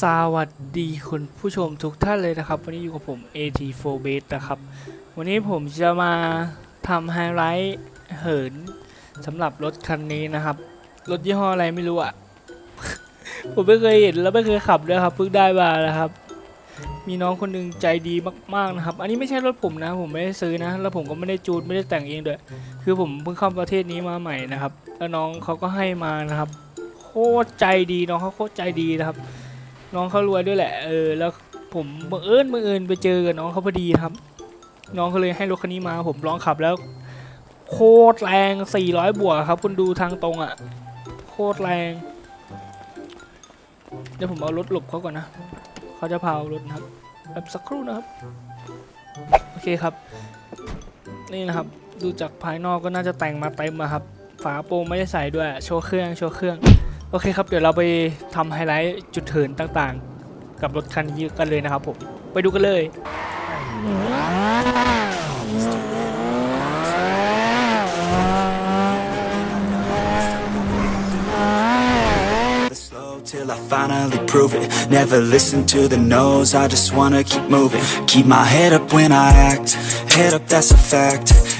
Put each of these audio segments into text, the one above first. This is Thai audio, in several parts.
สวัสดีคุณผู้ชมทุกท่านเลยนะครับ วันนี้อยู่กับผม AT4 Base นะครับ วันนี้ผมจะมาทำไฮไลท์เหินสำหรับรถคันนี้นะครับ รถยี่ห้ออะไรไม่รู้อะ ผมไม่เคยเห็นแล้วไม่เคยขับด้วยครับเพิ่งได้มานะครับ มีน้องคนหนึงใจดีมากๆนะครับ อันนี้ไม่ใช่รถผมนะ ผมไม่ได้ซื้อนะ แล้วผมก็ไม่ได้จูนไม่ได้แต่งเองด้วย คือผมเพิ่งเข้าประเทศนี้มาใหม่นะครับ แล้วน้องเขาก็ให้มานะครับ โคตรใจดีน้องเขาโคตรใจดีนะครับ น้องเขารวยด้วยแหละ เออ แล้วผมบังเอิญบังเอิญไปเจอกับน้องเขาพอดีครับ น้องเขาเลยให้รถคันนี้มา ผมลองขับแล้ว โคตรแรง 400 บวกครับ คุณดูทางตรงอะ่ะ โคตรแรง เดี๋ยวผมเอารถหลบเขาก่อนนะ เขาจะพารถนะครับแบบสักครู่นะครับ โอเคครับ นี่นะครับ ดูจากภายนอกก็น่าจะแต่งมาเต็มอะครับ ฝาโปรงไม่ได้ใส่ด้วย โชว์เครื่อง โชว์เครื่อง โอเคครับ เดี๋ยวเราไปทำไฮไลท์จุดเถินต่างๆ กับรถคันนี้กันเลยนะครับผม ไปดูกันเลย the slow till I finally prove it. Never listen to the no's, I just wanna keep moving. Keep my head up when I act, head up, that's a fact.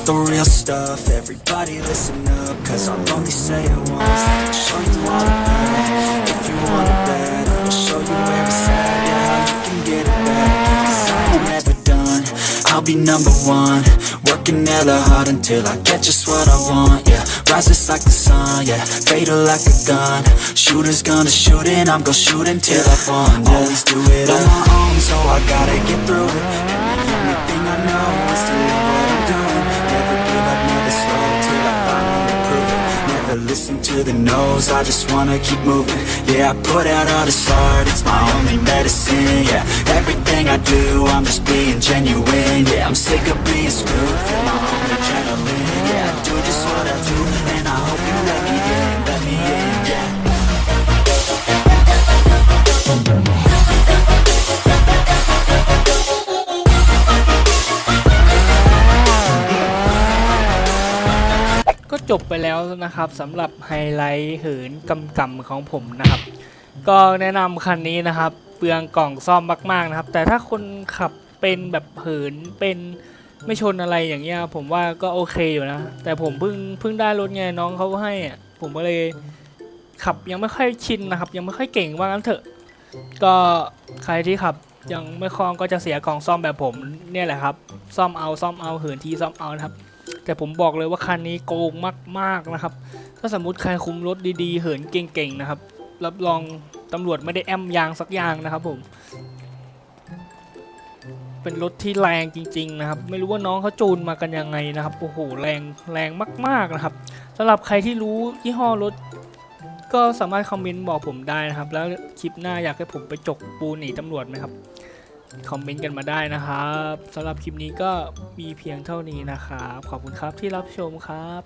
Want the real stuff, everybody listen up, cause I'll only say it once, I'll show you all the love, if you want it bad, I'll show you where it's at, yeah, you can get it back, cause I ain't never done, I'll be number one, working hella hard until I get just what I want, yeah, rises like the sun, yeah, fatal like a gun, shooters gonna shoot and I'm gonna shoot until I fall, yeah. always do it on my own, so I gotta get through it, the nose I just wanna keep moving, yeah, I put out all this art, it's my only medicine, yeah, everything I do, I'm just being genuine, yeah, I'm sick of being screwed, feel my own adrenaline, yeah, I do just what I do, จบไปแล้วนะครับสำหรับไฮไลท์เหินกำกำของผมนะครับ ก็แนะนำคันนี้นะครับเปลืองกล่องซ่อมมากๆนะครับ แต่ถ้าคนขับเป็นแบบเหินเป็นไม่ชนอะไรอย่างเงี้ยผมว่าก็โอเคอยู่นะ แต่ผมเพิ่งเพิ่งได้รถไงน้องเขาให้อะผมก็เลยขับยังไม่ค่อยชินนะครับ ยังไม่ค่อยเก่งว่างั้นเถอะ ก็ใครที่ขับยังไม่คล่องก็จะเสียกล่องซ่อมแบบผมเนี่ยแหละครับ ซ่อมเอาซ่อมเอาเหินทีซ่อมเอานะครับ แต่ผมบอกเลยว่าคันนี้โกงมากๆนะครับ ถ้าสมมติใครคุมรถดีๆ เหินเก่งๆนะครับ รับรองตำรวจไม่ได้แอมยางสักอยางนะครับผม เป็นรถที่แรงจริง ๆ นะครับ ไม่รู้ว่าน้องเขาจูนมากันยังไงนะครับ โอ้โห แรงแรงมากๆนะครับสำหรับใครที่รู้ยี่ห้อรถก็สามารถคอมเมนต์บอกผมได้นะครับ แล้วคลิปหน้าอยากให้ผมไปจกปูหนีตำรวจไหมครับ คอมเมนต์กันมาได้นะครับสำหรับคลิปนี้ก็มีเพียงเท่านี้นะครับ ขอบคุณครับที่รับชมครับ